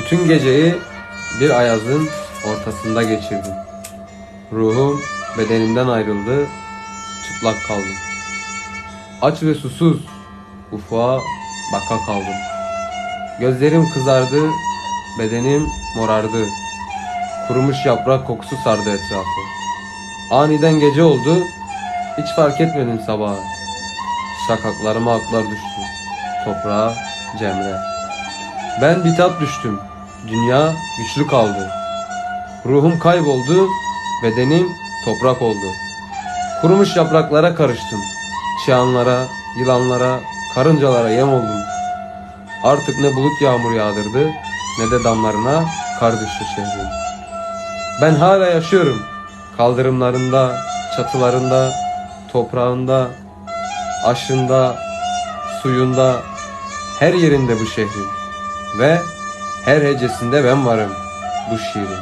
Bütün geceyi bir ayazın ortasında geçirdim. Ruhum bedenimden ayrıldı, çıplak kaldım. Aç ve susuz ufuğa baka kaldım. Gözlerim kızardı, bedenim morardı. Kurumuş yaprak kokusu sardı etrafı. Aniden gece oldu, hiç fark etmedim sabaha. Şakaklarıma aklar düştü, toprağa cemre. Ben bitap düştüm, dünya güçlü kaldı. Ruhum kayboldu, bedenim toprak oldu. Kurumuş yapraklara karıştım. Çiyanlara, yılanlara, karıncalara yem oldum. Artık ne bulut yağmur yağdırdı ne de damlarına kar düştü şehrin. Ben hala yaşıyorum. Kaldırımlarında, çatılarında, toprağında, aşında, suyunda, her yerinde bu şehrin. Ve her hecesinde ben varım bu şiirin.